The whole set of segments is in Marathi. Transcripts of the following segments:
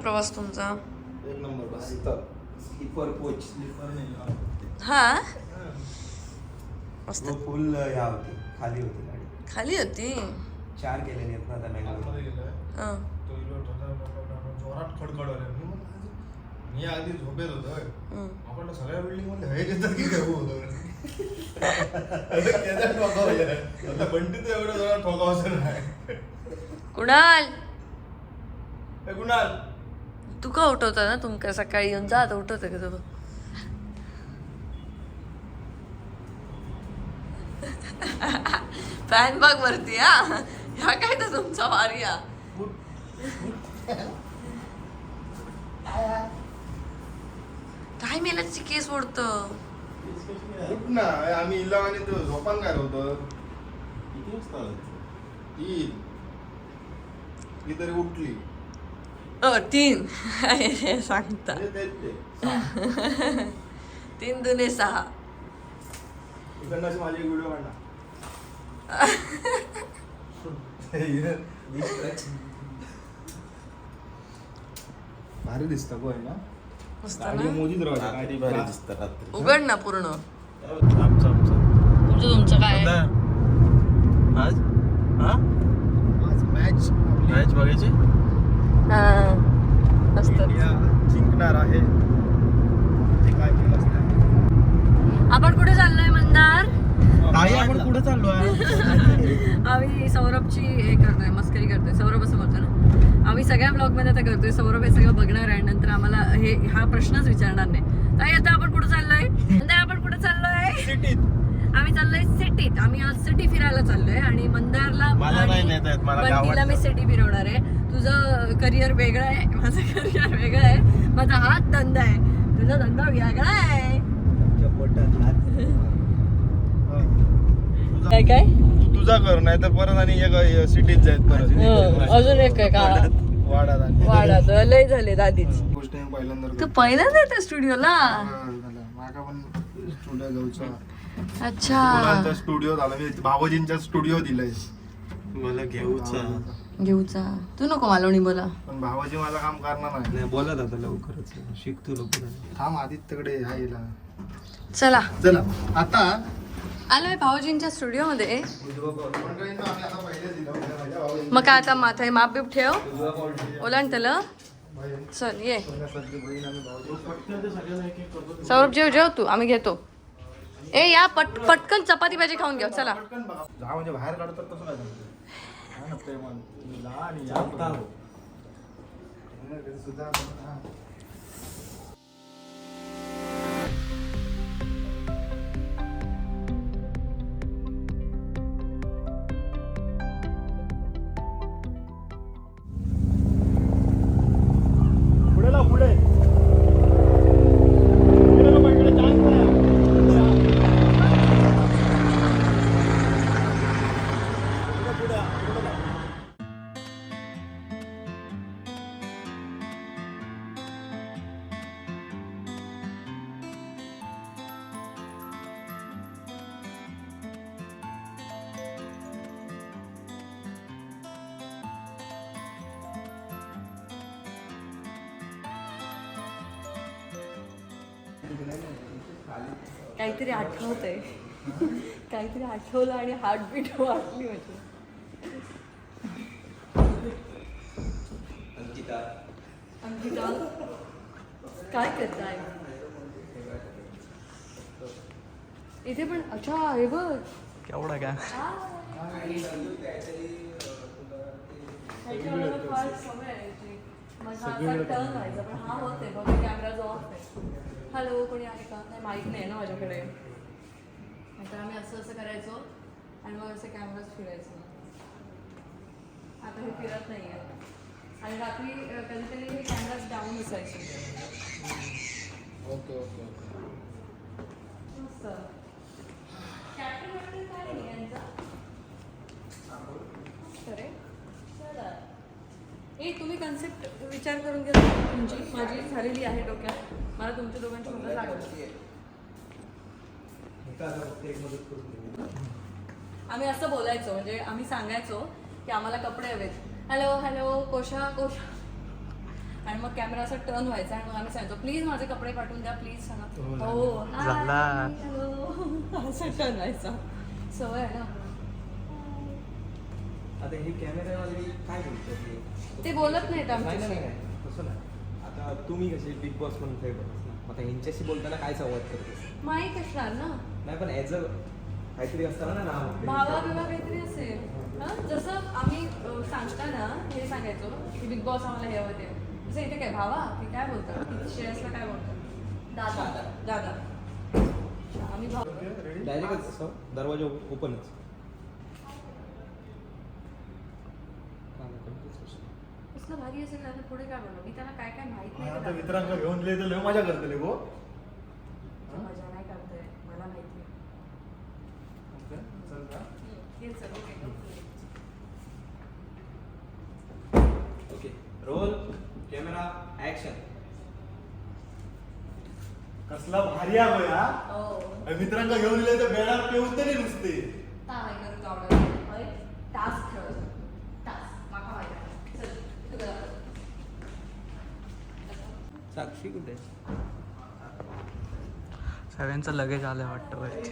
प्रवास तुमचा? एक नंबर बस स्लीपर कोच. हा? मस्त. फुल या होती खाली होती गाडी. खाली होती? चार गेलेले आहेत ना त्या आतमध्ये मॅंगलोर गेलोय. हा. तो इलो ठोठा- जोरात खडखडवले. मी म्हणलं, मी आधी झोपेत होतो. आपण सगळ्या बिल्डिंगमध्ये हे घेतात की काय होतं त्याचा ठोकावलं आता बंटीचं एवढं जरा ठोकावचं नाही. कुणाल? ए, कुणाल? तू का उठवता ना तुमका सकाळी येऊन जा आता का तू फॅन बघ वरती हा? ह्या काय तर तुमचा वारी हा? काय मेलाची केस ओढत? उठ ना आम्ही इला आणि तो झोपान काय होतं. किती वाजता आला? तीन. ती तरी उठली. तीन हे सांगता तीन दुने सहा माझी व्हिडिओ भारी दिसतं गो आहे ना. रात्री भारी दिसतं रात्री. उघड ना पूर्ण. आमचं आमचं तुमचं तुमचं काय आज? हा? आज मॅच मॅच बघायची? हा. जिंकणार आहे. आपण कुठे चाललोय मंदार? आपण कुठे चाललो आम्ही सौरभची हे करतोय मस्करी करतोय. सौरभ असं बोलतो ना. आम्ही सगळ्या ब्लॉगमध्ये आता करतोय. सौरभ हे सगळं बघणार आहे. नंतर आम्हाला हे हा प्रश्नच विचारणार नाही. ताई आता आपण कुठे चाललोय? मंदार आपण कुठे चाललोय? सिटीत. आम्ही चाललोय सिटीत. आम्ही आज सिटी फिरायला चाललोय आणि मंदारला मला नाही नेता येत, मला बंटीला मी गावात सिटी फिरवणार आहे. तुझं करिअर वेगळं आहे माझं करिअर वेगळं आहे. माझा हात धंदा आहे. तुझा धंदा वेगळा आहे. काय काय? तुझा कर नाही तर परत आणि एक सिटीत जायत परत. हं, अजून एक आहे का? वाडात आणि वाढत लय झाले दादीच. गोष्ट मी पहिल्यांदा तू करतो. पहिल्यांदा येते स्टुडिओला? हा, झालं. माका पण स्टुडिओ जाऊचा अच्छा. स्टुडिओ झाला. मी भावजींचा स्टुडिओ दिलाय. मला घेऊचा. घेऊचा. तू नको मालवणी बोला. पण भावाजी माझं काम करणार नाही. नाही बोला आता लवकरच. शिकतो लवकर थांब आदित्यकडे येला चला. चला. आता आलोय भाऊजींच्या स्टुडिओ मध्ये. मग काय आता माथे माप बिप ठेव. तुझा क्वालिटी ओलांड त्याला. बहीण, चल ये. सौरभ जेव जेव तू. आम्ही घेतो. ए या पट पटकन चपाती भाजी खाऊन घ्या. चला. पटकन बघा. जा म्हणजे बाहेर काढतात तसं हा ना प्रेमान. आणि या सुद्धा पुढे काहीतरी आठवतंय. काहीतरी आठवलं आणि हार्टबीट वाटली माझी. अंकिता. काय करताय? इथे पण अच्छा हे बघ. केवढा का ह्याच्या मला फार सवय आहे. याची. माझा टर्न व्हायचा पण हा होते बघ कॅमेरा जो ऑफ आहे हॅलो कोणी आहे का? नाही माईक नाही ना माझ्याकडे. तर आम्ही असं असं करायचो आणि मग असं कॅमेराच फिरायचो. आता हे फिरत नाही आहे आणि रात्री कधीतरी हे कॅमेराज डाऊन असायचे. Okay okay okay. मस्त. कॅप्टन काय यांचा? ए तुम्ही कन्सेप्ट विचार करून घ्या. तुमची माझी झालेली आहे डोक्यात. मला तुमच्या दोघांची मदत लागली. आम्ही असं बोलायचो म्हणजे आम्ही सांगायचो की आम्हाला कपडे हवेत हॅलो हॅलो कोशा कोशा. आणि मग कॅमेरा असा टर्न व्हायचा आणि मग आम्ही सांगतो प्लीज माझे कपडे पाठवून द्या प्लीज सांगा. हो, हो hello. असा टर्न व्हायचा. सवय आहे ना. आता हे कॅमेरावाले काय बोलतात? ते बोलत नाहीत नाही नाही आमच्याशी नाही. तसं नाही. आता तुम्ही कसे बिग बॉस म्हणून फेवरेट आता ह्यांच्याशी बोलताना काय संवाद करते माहीत असणार ना. नाही पण ॲज अ काहीतरी असतं ना नाव. भावा बिवा काहीतरी असेल. हं? जसं आम्ही अं, सांगताना हे सांगायचो की बिग बॉस आम्हाला हे हवं ते. जसं इथे काय भावा? की काय बोलतात? की श्रेयसला काय बोलतात? दादा. दादा. आम्ही रेडी डायरेक्टच असं. दरवाजा ओपनच कसलं भारी असेल त्याला पुढे काय मी त्याला काय काय माहीत नाही आता का मित्रांका घेऊन दिले तर लय मजा करतले गो. मजा नाही करतोय मला माहिती चल हे चल, go. Okay. Roll camera action कसला भारी आहे हा. मित्रांका घेऊन दिले तर बेडार पेऊन तरी नुसते. काय करू आवडत अरे टास्क खेळ टास्क माका माहिती आहे. चल तू करा. साक्षी कुठे सगळ्यांचं लगेच आलं वाटतं वरती.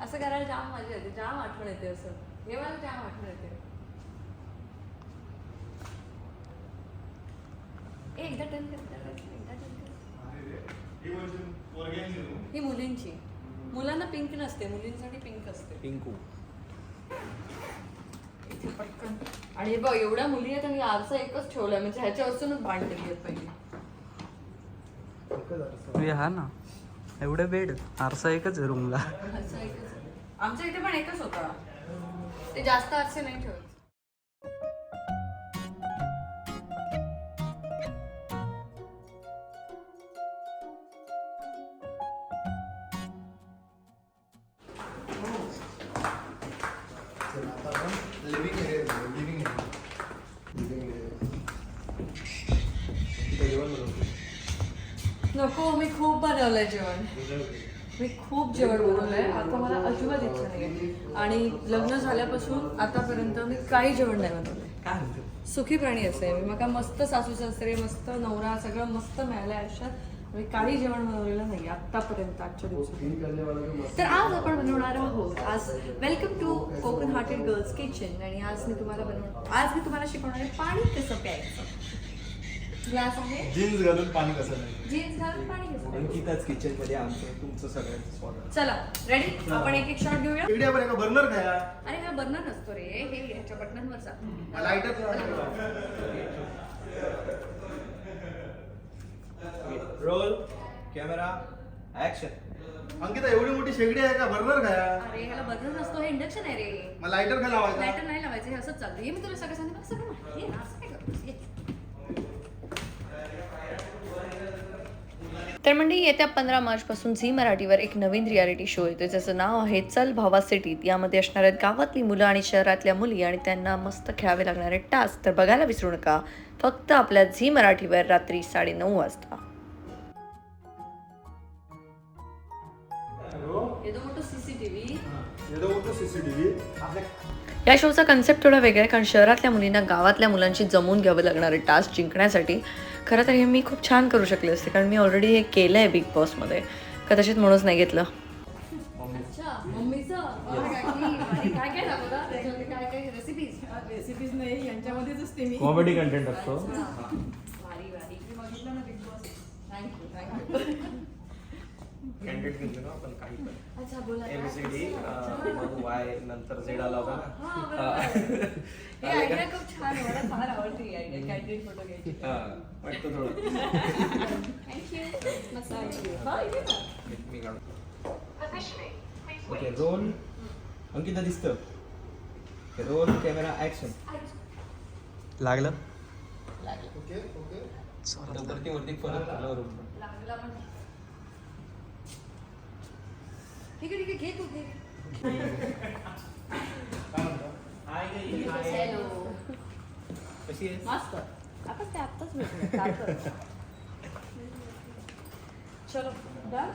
असं करायला जाम मजा येते जाम आठवण येते असं. हे मला जाम आठवण येते. एकदा टर्न. ही मुलींची. मुलांना पिंक नसते मुलींसाठी पिंक असते. पिंकू. पटकन. आणि हे बघ एवढ्या मुली आहेत आणि आरसा एकच ठेवलाय म्हणजे ह्याच्यापासूनच भांडलेली आहेत पहिली. हे ना. एवढे बेड आरसा एकच आहे रूमला आरसा एकच आहे. आमच्या इथे पण एकच होता. ते जास्त आरसे नाही ठेवत. लिव्हिंग हो मी खूप बनवलंय जेवण. मी खूप जेवण बनवलंय. आता मला अजिबात इच्छा नाही आणि लग्न झाल्यापासून आतापर्यंत मी काही जेवण नाही बनवलंय. सुखी प्राणी असे मी मका मस्त सासू सासरे मस्त नवरा सगळं मस्त मिळालंय आयुष्यात. मी काही जेवण बनवलेलं नाही आतापर्यंत आजच्या दिवसात तर आज आपण बनवणार आहोत. आज welcome to Kokan hearted girls kitchen आणि आज मी तुम्हाला बनव आज मी तुम्हाला शिकवणार आहे पाणी कसं प्यायचं. ग्लास आहे? जीन्स घालून पाणी कसं नाही जीन्स घालून पाणी कसं? अंकिताच किचनमध्ये आमचं तुमचं सगळ्यांचं स्वागत. चला रेडी आपण एक एक शॉट घेऊया. इकडे आपण एका बर्नर खाया. अरे हा बर्नर नसतो रे. हे ह्याच्या बटनांवरचा lighter roll camera action Ankita एवढी मोठी शेगडी आहे का? बर्नर खाया. अरे ह्याला बर्नर नसतो हे इंडक्शन आहे रे. मग लाईटर काय लावायचा? लायटर नाही लावायचं हे असंच चालतं. हे मी तुला सगळं सांगितलं मला सगळं माहिती आहे ना असं काय करतोस? तर म्हणजे येत्या पंधरा मार्चपासून झी मराठीवर एक नवीन रियालिटी शो येतो ज्याचं नाव आहे चल भावा सिटीत यामध्ये असणार आहेत गावातली मुलं आणि शहरातल्या मुली आणि त्यांना मस्त खेळावे लागणारे टास्क तर बघायला विसरू नका. फक्त आपल्या झी मराठीवर रात्री साडेनऊ वाजता. आपल्या या शोचा कन्सेप्ट थोडा वेगळा आहे कारण शहरातल्या मुलींना गावातल्या मुलांशी जमून घ्यावं लागणारे टास्क जिंकण्यासाठी खरं तर हे मी खूप छान करू शकले असते कारण मी ऑलरेडी हे केलं आहे बिग बॉसमध्ये कदाचित म्हणूनच नाही घेतलं. अच्छा मम्मीचं? अरे काकी, आणि काय काय दाखवता? त्याच्यामध्ये काय काय रेसिपीज रेसिपीज नाही यांच्यामध्येच असते मी. कॉमेडी कंटेंट असतो भारी भारी मी बघितलं ना Bigg Boss thank you thank you candidate घेतलं ना आपण काही पण. अच्छा बोला. काय? एबीसीडी. मग वाय नंतर झेड आला होता हा, ना. ही. खूप छान फार आवडते ही फोटो घ्यायची. हा वाटतं थोडं. मी- काढतो ओके रोल अंकिता दिसतं. रोल कॅमेरा ऍक्शन लागलं? ओके ओके वरती परत. लागला पण ठीक आहे ठीक आहे घे तू घे काय म्हणता हॅलो. कशी आहे मस्त. आपण ते आत्ताच भेटलो कालच. चलो डन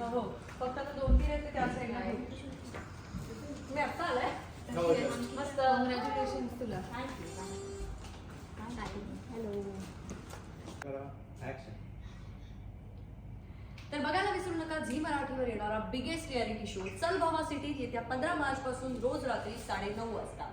हो फक्त आता दोन तीन येते त्या साईडला मी आत्ता आलाय. मस्त. कॉंग्रॅच्युलेशन तुला. थँक्यू तर आता झी मराठीवर येणारा बिगेस्ट रियालिटी शो चल भावा सिटीत येत्या पंधरा मार्च पासून रोज रात्री साडे नऊ वाजता.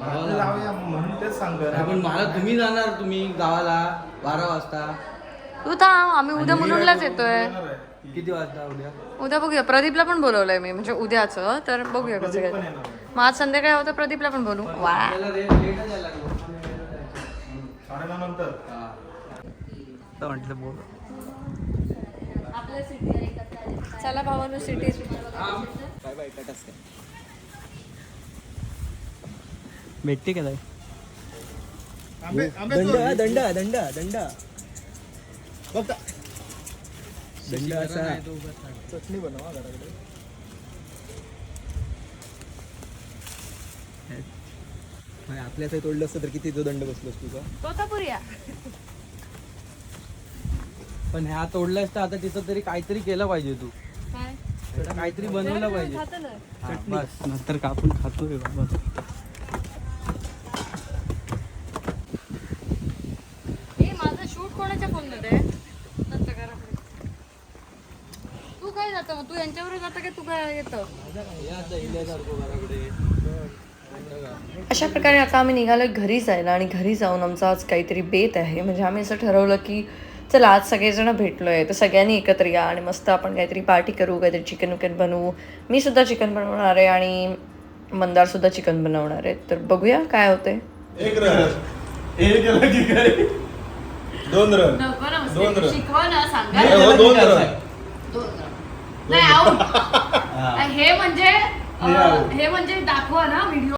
आपण जाऊया म्हणून तेच सांगतो पण मला तुम्ही जाणार तुम्ही गावाला बारा वाजता. तू थांब आम्ही उद्या मुलुंडलाच येतोय. किती वाजता उद्या? उद्या बघूया. प्रदीपला पण बोलवलंय मी म्हणजे उद्याचं तर बघूया कसं काय. मग आज संध्याकाळी हवं तर प्रदीपला पण बोलू. वा. रे लागलो. नंतर तर म्हटलं बोल. आपल्या सिटी चला भावानो सिटी. बाय बाय भेटते का दंड. हा, दंड हा, दंड हा, दंड हा. दंड असा. चटणी बनव हा घराकडे. नाही, आपल्या इथे तोडलं असतं तर किती तो दंड बसलो असतो तुझा तोतापुरिया पण ह्या तोडलास तर आता तिथं तरी काहीतरी केलं पाहिजे तू. काय? काहीतरी बनवलं पाहिजे. खातं. हा, बस नंतर कापून खातोय बाबा ए माझा शूट कोणाच्या फोनमध्ये? आहे? नंतर करा. तू काय जातो मग? तू यांच्यावर जातं का तू काय येतं? अशा प्रकारे आता आम्ही निघालो घरी जायला आणि घरी जाऊन आमचा आज काहीतरी बेत आहे. म्हणजे आम्ही असं ठरवलं की चला आज सगळेजण भेटलो आहे तर सगळ्यांनी एकत्र या आणि मस्त आपण काहीतरी पार्टी करू काहीतरी चिकन विकन बनवू. मी सुद्धा चिकन बनवणार आहे आणि मंदार सुद्धा चिकन बनवणार आहे. तर बघूया काय होते दोन रन नको ना दोन रन. शिकवा ना सांगा नाही, हो, दोन रन दोन रन. नाही out. हे म्हणजे अं, हे म्हणजे दाखवा ना व्हिडिओ